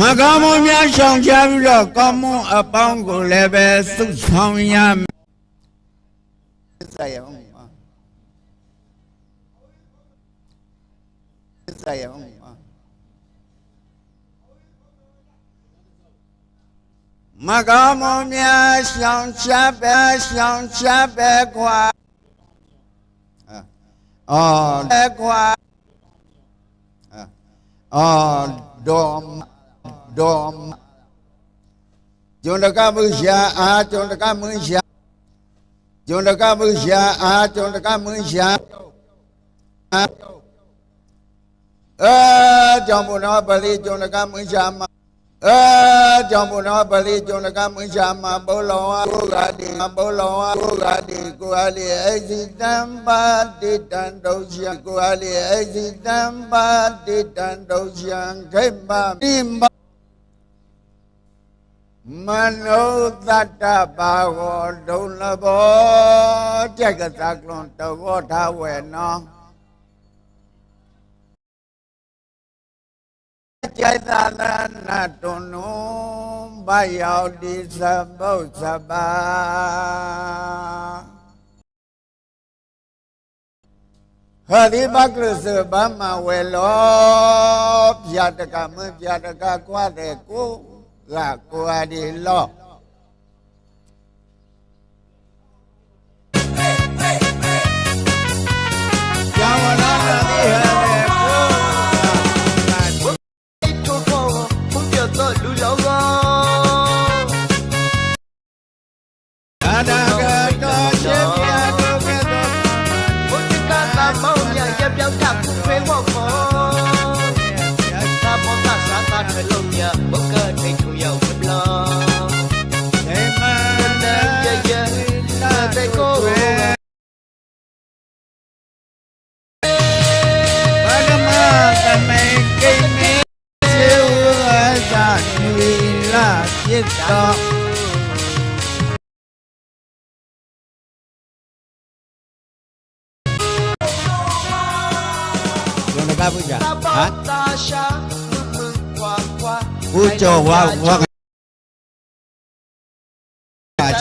မကောင်းမှုများရှောင်ရှားပြီးတော့ကောင်းမှုအပေါင်းကိုလည်းပဲသုဆောင်ရမယ်စာရအောင်ပါစာရအောင်ပါမကောင်းမှုများရှောင်ရှားပဲရှောင်ရှားပဲကွာအော်ပဲကွာအော်ဒေါ် ဒေါ်ကျွန်းတကမှုရှာအာကျွန်းတကမှုရှာကျွန်းတကမှုရှာအာကျွန်းတကမှုရှာအဲကြောင့်ဘုရားပရိကျွန်းတကမှုရှာမှာအဲကြောင့်ဘုရားပရိကျွန်းတကမှုရှာမှာဘုလောဝကိုဂာတိဘုလောဝကိုဂာတိကိုအလီအစီတံပါတိတံဒုရှာကိုအလီအစီတံပါတိတံဒုရှာခိမ္မတိမ မနောတတ္တဘာဝဒုလဘောတက်ကသကလွန်တဘောထားဝဲနောကျိုက်သာသနာတွန်နုဘယောတိသဗုသဘာဟရိဘကလစဗမဝေလောပြတကမပြတကကွာတဲ့ကို là của đi lo Da da đó Rồi là ca vui cho Hả? Vui chồ qua qua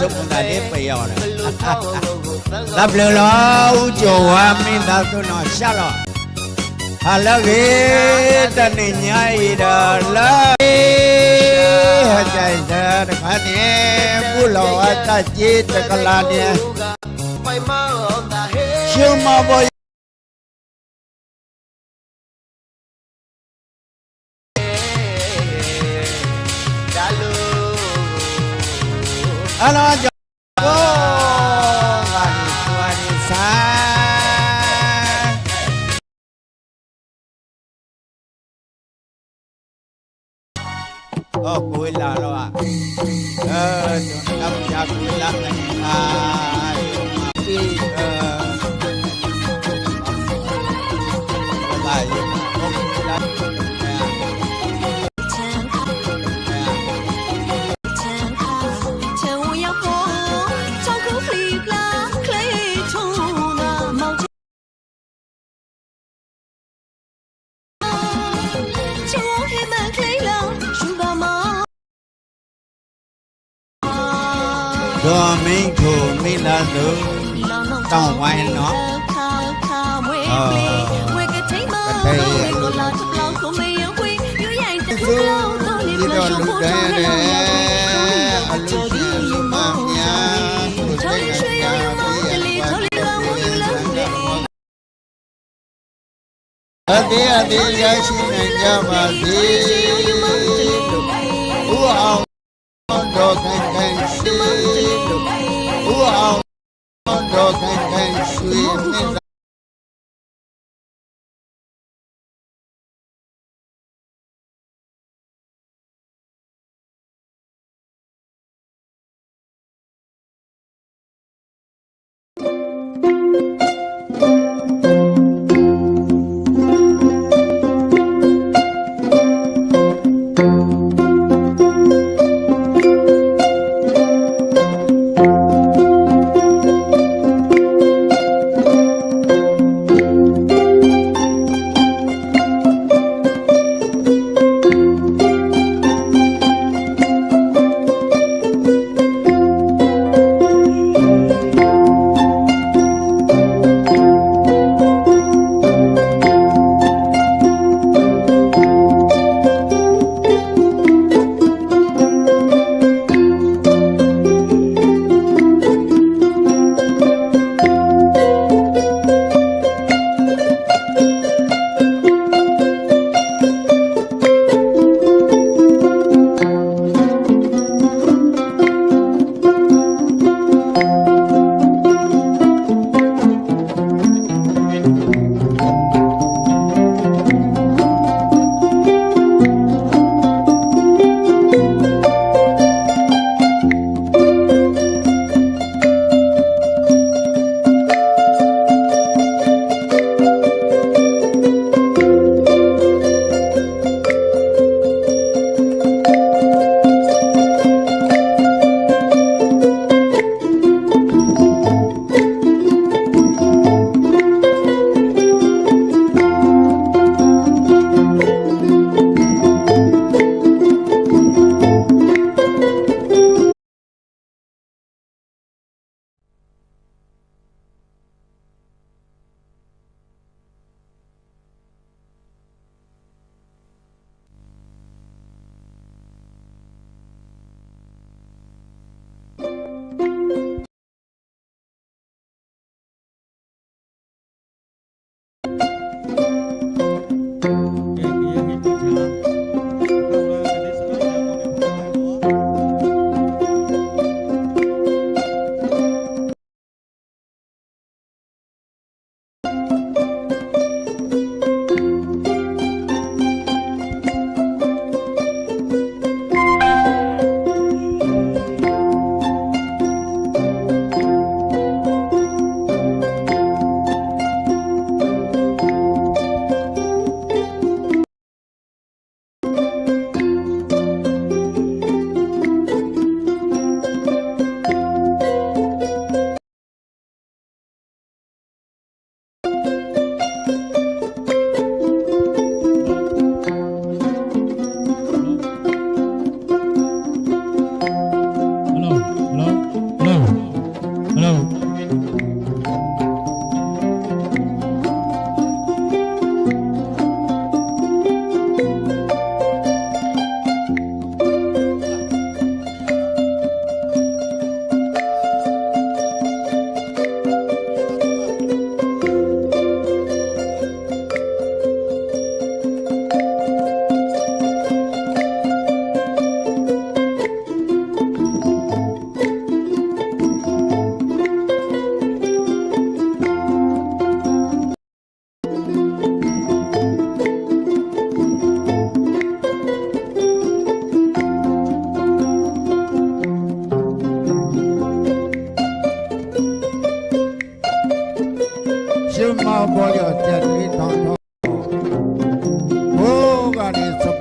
sung là nếp bây giờ này Đập lửa lo u chù hoa mình đã tôi nói xa rồi. Hà lơ ghế ta nì nhai đờ lơ တဲ့ခါနေဘုလောအတကြီးတကလာနေပိုင်မောင်တာဟေရှုံမဘောဒါလူအလောကျော် အော်ကိုလာတော့အဲကျွန်တော်ကပြကိုလာနေအာဒီအဲ ဒေါ်မင်းကိုမိလာသူတောင်းဝိုင်းနော်ဒီတော့လူတိုင်းနဲ့အလူရှင်လူမများကိုသိကြအတေအတေရရှိနိုင်ကြပါစေဥအောင်တော်ခိုင်ခိုင်ရှိ Who are London and Sweden?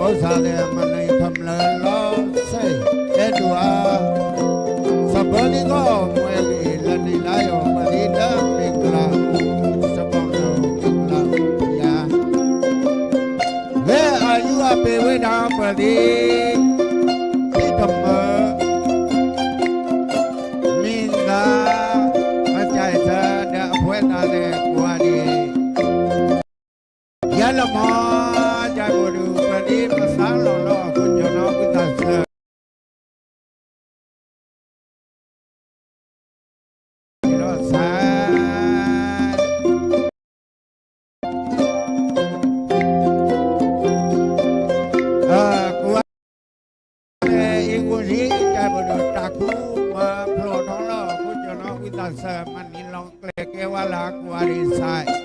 ओ साले मन All right.